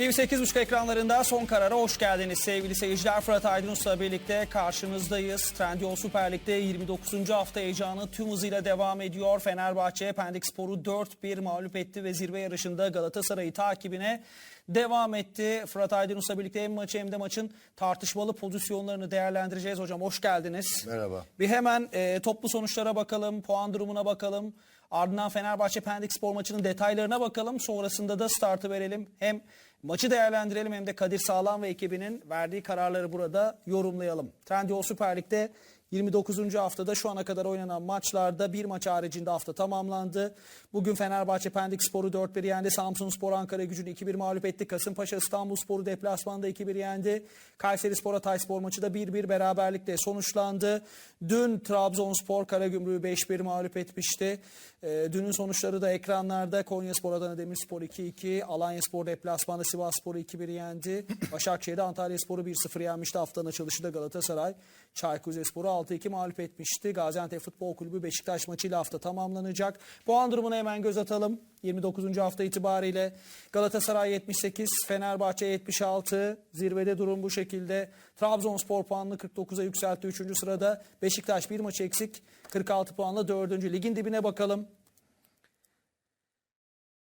TV8.5 ekranlarında son karara hoş geldiniz sevgili seyirciler. Fırat Aydınus'la birlikte karşınızdayız. Trendyol Süper Lig'de 29. hafta heyecanı tüm hızıyla devam ediyor. Fenerbahçe Pendik Spor'u 4-1 mağlup etti ve zirve yarışında Galatasaray'ı takibine devam etti. Fırat Aydınus'la birlikte hem maçı hem de maçın tartışmalı pozisyonlarını değerlendireceğiz. Hocam hoş geldiniz. Merhaba. Bir hemen e, toplu sonuçlara bakalım, puan durumuna bakalım. Ardından Fenerbahçe Pendik Spor maçının detaylarına bakalım. Sonrasında da startı verelim. Hem maçı değerlendirelim hem de Kadir Sağlam ve ekibinin verdiği kararları burada yorumlayalım. Trendyol Süper Lig'de 29. haftada şu ana kadar oynanan maçlarda bir maç haricinde hafta tamamlandı. Bugün Fenerbahçe Pendik Spor'u 4-1 yendi. Samsun Spor Ankara gücünü 2-1 mağlup etti. Kasımpaşa İstanbul Spor'u deplasmanda 2-1 yendi. Kayseri Spor Hatay Spor maçı da 1-1 beraberlikle sonuçlandı. Dün Trabzonspor Karagümrük'ü 5-1 mağlup etmişti. Ee, dünün sonuçları da ekranlarda. Konya Spor Adana Demirspor 2-2. Alanya Spor deplasmanda Sivas Spor'u 2-1 yendi. Başakşehir'de Antalya Spor'u 1-0 yenmişti. Haftanın açılışı da Galatasaray. Çaykur Rizespor'u 6-2 mağlup etmişti. Gaziantep Futbol Kulübü Beşiktaş maçıyla hafta tamamlanacak. Puan durumuna hemen göz atalım. 29. hafta itibariyle Galatasaray 78, Fenerbahçe 76. Zirvede durum bu şekilde. Trabzonspor puanını 49'a yükseltti 3. sırada. Beşiktaş bir maç eksik 46 puanla 4. Ligin dibine bakalım.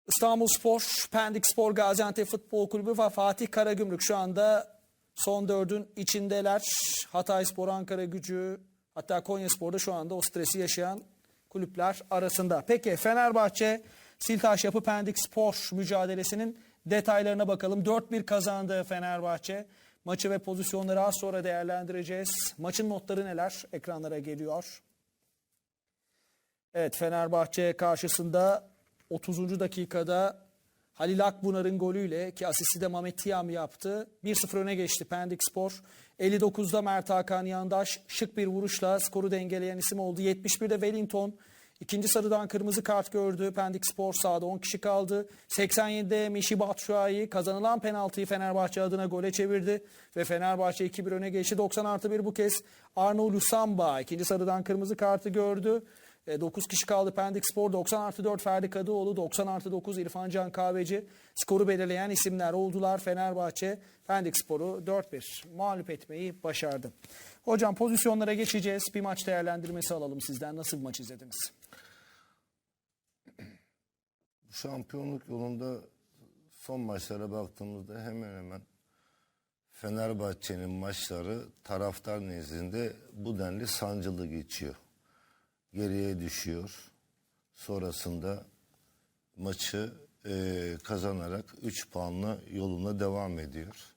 İstanbul Spor, Pendik Spor, Gaziantep Futbol Kulübü ve Fatih Karagümrük şu anda son dördün içindeler. Hatay Spor, Ankara Gücü, hatta Konya Spor'da şu anda o stresi yaşayan kulüpler arasında. Peki Fenerbahçe, Siltaş Yapı Pendik Spor mücadelesinin detaylarına bakalım. 4-1 kazandı Fenerbahçe. Maçı ve pozisyonları az sonra değerlendireceğiz. Maçın notları neler? Ekranlara geliyor. Evet Fenerbahçe karşısında 30. dakikada Halil Akbunar'ın golüyle ki asisti de Mehmet Tiyam yaptı. 1-0 öne geçti Pendik Spor. 59'da Mert Hakan Yandaş şık bir vuruşla skoru dengeleyen isim oldu. 71'de Wellington ikinci sarıdan kırmızı kart gördü. Pendik Spor sahada 10 kişi kaldı. 87'de Mişi Batshuayi kazanılan penaltıyı Fenerbahçe adına gole çevirdi. Ve Fenerbahçe 2-1 öne geçti. 90 artı 1 bu kez Arno Lusamba ikinci sarıdan kırmızı kartı gördü. 9 kişi kaldı Pendik Spor 90 artı 4 Ferdi Kadıoğlu 90 artı 9 İrfan Can Kahveci skoru belirleyen isimler oldular. Fenerbahçe Pendik Spor'u 4-1 mağlup etmeyi başardı. Hocam pozisyonlara geçeceğiz. Bir maç değerlendirmesi alalım sizden. Nasıl bir maç izlediniz? Şampiyonluk yolunda son maçlara baktığımızda hemen hemen Fenerbahçe'nin maçları taraftar nezdinde bu denli sancılı geçiyor. Geriye düşüyor. Sonrasında maçı eee, kazanarak 3 puanla yoluna devam ediyor.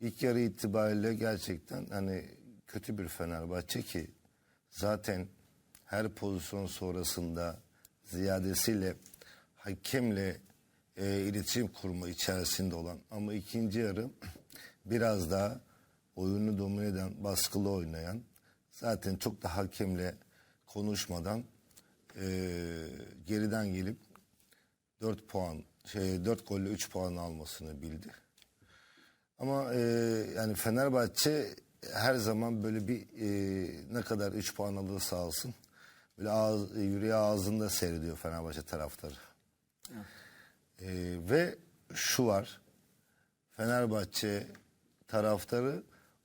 İlk yarı itibariyle gerçekten hani kötü bir Fenerbahçe ki zaten her pozisyon sonrasında ziyadesiyle hakemle e, iletişim kurma içerisinde olan ama ikinci yarı biraz daha oyunu domine eden, baskılı oynayan zaten çok da hakemle konuşmadan e, geriden gelip 4 puan şey 4 golle 3 puan almasını bildi. Ama e, yani Fenerbahçe her zaman böyle bir e, ne kadar 3 puan alırsa alsın böyle ağız, yüreği ağzında seyrediyor Fenerbahçe taraftarı. E, ve şu var Fenerbahçe taraftarı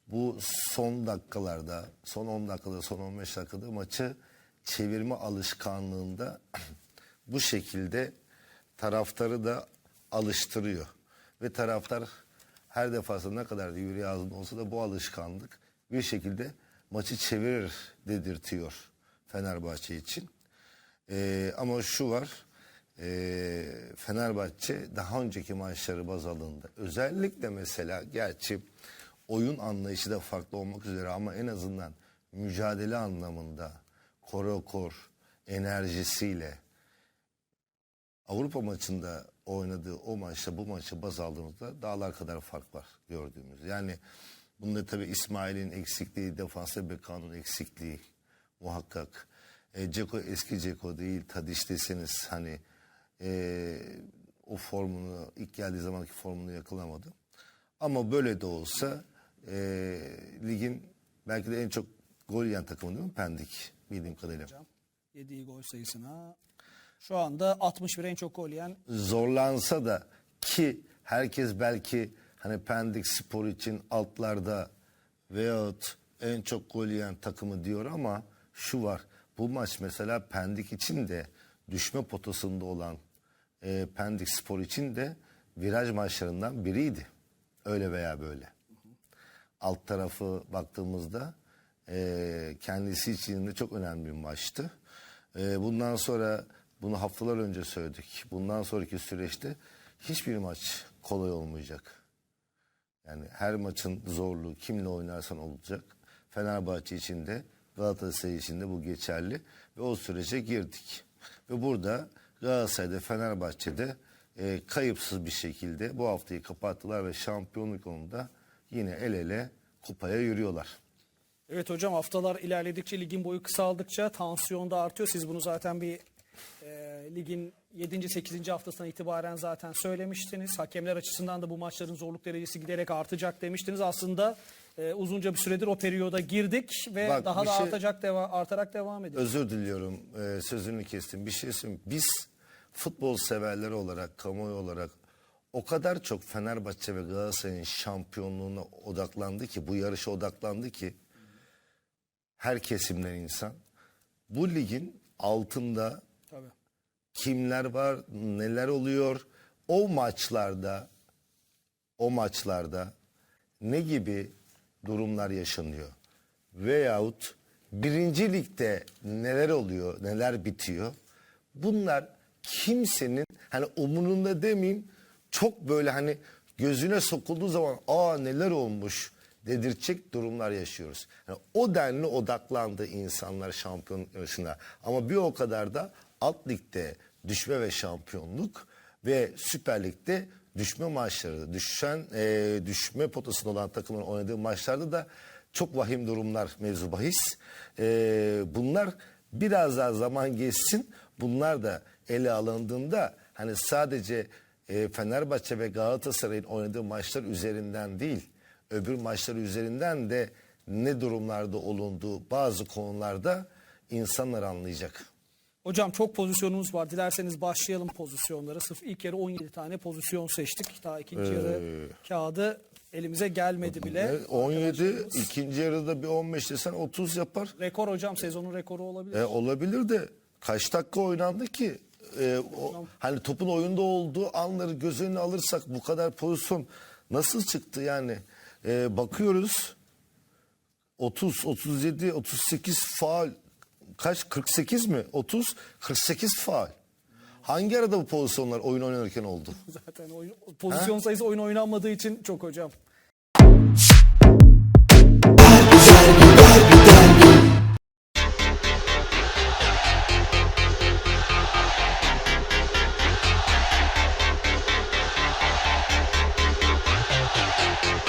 bu son dakikalarda, son 10 dakikada, son 15 dakikada maçı çevirme alışkanlığında bu şekilde taraftarı da alıştırıyor. Ve taraftar her defasında ne kadar da yüreği ağzında olsa da bu alışkanlık bir şekilde maçı çevirir dedirtiyor Fenerbahçe için. Ee, ama şu var, ee, Fenerbahçe daha önceki maçları baz alındı. Özellikle mesela gerçi oyun anlayışı da farklı olmak üzere ama en azından mücadele anlamında korokor enerjisiyle Avrupa maçında oynadığı o maçla bu maçı baz aldığımızda dağlar kadar fark var gördüğümüz. Yani bunda tabii İsmail'in eksikliği, defansa Bekan'ın eksikliği muhakkak. E, Ceko eski Ceko değil, Tadiş deseniz hani e, o formunu, ilk geldiği zamanki formunu yakalamadı. Ama böyle de olsa e, ligin belki de en çok gol yiyen takımı değil mi? Pendik bildiğim kadarıyla. Yediği gol sayısına şu anda 61 en çok gol yiyen zorlansa da ki herkes belki hani Pendik Spor için altlarda veyahut en çok gol yiyen takımı diyor ama şu var. Bu maç mesela Pendik için de düşme potasında olan e, Pendik Spor için de viraj maçlarından biriydi. Öyle veya böyle alt tarafı baktığımızda e, kendisi için de çok önemli bir maçtı. E, bundan sonra bunu haftalar önce söyledik. Bundan sonraki süreçte hiçbir maç kolay olmayacak. Yani her maçın zorluğu kimle oynarsan olacak. Fenerbahçe için de Galatasaray için de bu geçerli. Ve o sürece girdik. Ve burada Galatasaray'da Fenerbahçe'de e, kayıpsız bir şekilde bu haftayı kapattılar ve şampiyonluk yolunda yine el ele kupaya yürüyorlar. Evet hocam haftalar ilerledikçe ligin boyu kısaldıkça tansiyon da artıyor. Siz bunu zaten bir e, ligin 7. 8. haftasına itibaren zaten söylemiştiniz. Hakemler açısından da bu maçların zorluk derecesi giderek artacak demiştiniz. Aslında e, uzunca bir süredir o periyoda girdik ve Bak, daha bir da şey- artacak deva artarak devam ediyor. Özür diliyorum e, sözünü kestim. Bir şey söyleyeyim. Biz futbol severleri olarak, kamuoyu olarak o kadar çok Fenerbahçe ve Galatasaray'ın şampiyonluğuna odaklandı ki, bu yarışa odaklandı ki her kesimden insan. Bu ligin altında Tabii. kimler var, neler oluyor, o maçlarda o maçlarda ne gibi durumlar yaşanıyor veyahut birinci ligde neler oluyor, neler bitiyor. Bunlar kimsenin hani umurunda demeyeyim çok böyle hani gözüne sokulduğu zaman aa neler olmuş dedirtecek durumlar yaşıyoruz. Yani o denli odaklandı insanlar şampiyon yarışına. Ama bir o kadar da alt ligde düşme ve şampiyonluk ve Süper Lig'de düşme maçları, düşen e, düşme potasında olan takımın oynadığı maçlarda da çok vahim durumlar mevzu bahis. E, bunlar biraz daha zaman geçsin. Bunlar da ele alındığında hani sadece e, Fenerbahçe ve Galatasaray'ın oynadığı maçlar üzerinden değil, öbür maçlar üzerinden de ne durumlarda olunduğu bazı konularda insanlar anlayacak. Hocam çok pozisyonumuz var. Dilerseniz başlayalım pozisyonlara. Sırf ilk yarı 17 tane pozisyon seçtik. Daha ikinci yarı kağıdı elimize gelmedi bile. E, 17 ikinci yarıda bir 15 desen 30 yapar. Rekor hocam sezonun rekoru olabilir. E, olabilir de kaç dakika oynandı ki? E, o, hani topun oyunda olduğu anları göz önüne alırsak bu kadar pozisyon nasıl çıktı yani? E, bakıyoruz 30, 37, 38 faal kaç 48 mi? 30, 48 faal. Hangi arada bu pozisyonlar oyun oynanırken oldu? Zaten oyun, pozisyon sayısı oyun oynanmadığı için çok hocam.